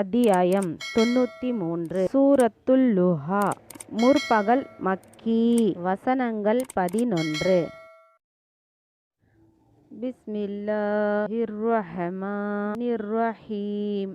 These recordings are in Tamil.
அத்தியாயம் தொண்ணூத்தி மூன்று சூரத்துல் லுஹா முற்பகல் மக்கி வசனங்கள் பதினொன்று. பிஸ்மில்லாஹிர் ரஹ்மானிர் ரஹீம்.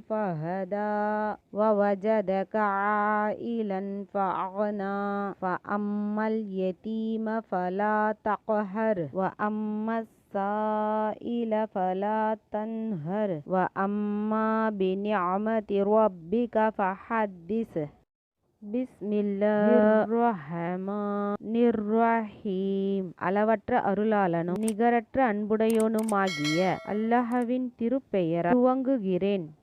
فهدى ووجدك عائلا فأغنى فأما اليتيم فلا تقهر وأما السائل فلا تنهر وأما بنعمة ربك فحدث பிஸ்மில்லாஹிர்ரஹ்மானிர்ரஹீம் அளவற்ற அருளாளனும் நிகரற்ற அன்புடையோனுமாகிய அல்லாஹ்வின் திருப்பெயரால் துவங்குகிறேன் வஸ்ஸுஹா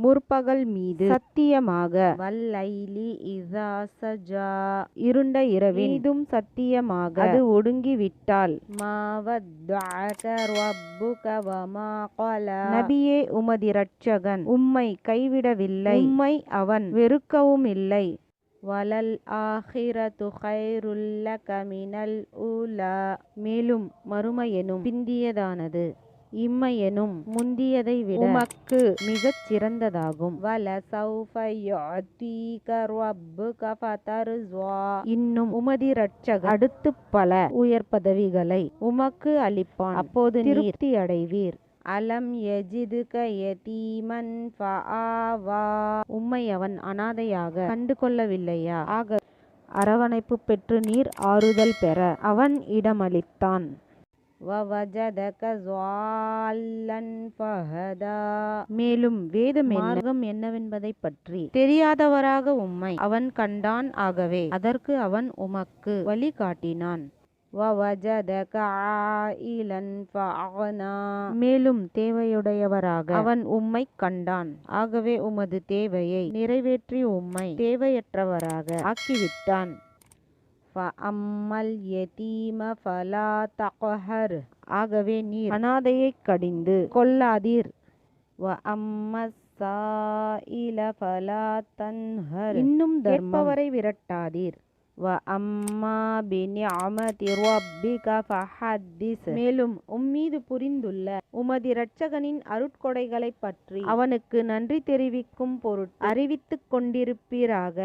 முற்பகல் மீது சத்தியமாக. வல்லைலி இதா சஜா. இருண்ட இரவின் மீதும் சத்தியமாக. அது ஒடுங்கிவிட்டால் மாவத்தஅக ரப்புக வமா கலா நபியே உமதி இரட்சகன். உம்மை கைவிடவில்லை. உம்மை அவன் வெறுக்கவும் இல்லை. வலல் ஆஹிரத்து ஹைருல்ல கமினல் மினல் ஊலா. மேலும் மறுமையெனும் பிந்தியதானது. இம்மையெனும் முந்தியதை விட உமக்கு மிகச் சிறந்ததாகும். வல இன்னும் உமதி ரட்சகர் அடுத்து பல உயர் பதவிகளை உமக்கு அளிப்பான். அப்போது திருப்தி அடைவீர் அலம் எஜிதுக ஃபஆவா. உம்மை அவன் அனாதையாக கண்டு கொள்ளவில்லையா ஆக அரவணைப்பு பெற்று நீர் ஆறுதல் பெற அவன் இடமளித்தான். மேலும் வேத மார்க்கம் என்னவென்பதை பற்றி தெரியாதவராக உம்மை அவன் கண்டான் ஆகவே அதற்கு அவன் உமக்கு வழி காட்டினான். மேலும் தேவையுடையவராக அவன் உம்மை கண்டான். ஆகவே உமது தேவையை நிறைவேற்றி உம்மை தேவையற்றவராக ஆக்கிவிட்டான். ஃபஅம்மல் யதீம ஃபலா தக்ஹர் ஆகவே நீர் அனாதையைக் கடிந்து கொள்ளாதீர். வ அம்மஸ் சாயில ஃபலா தன்ஹர் இன்னும் கேட்பவரை விரட்டாதீர். வ அம்மா பினிஅமதி ரப்பிக ஃபஹத்திஸ் மேலும் உம்மீது புரிந்துள்ள உமது இரட்சகனின் அருட்கொடைகளைப் பற்றி அவனுக்கு நன்றி தெரிவிக்கும் பொருட்டு அறிவித்துக் கொண்டிருப்பீராக.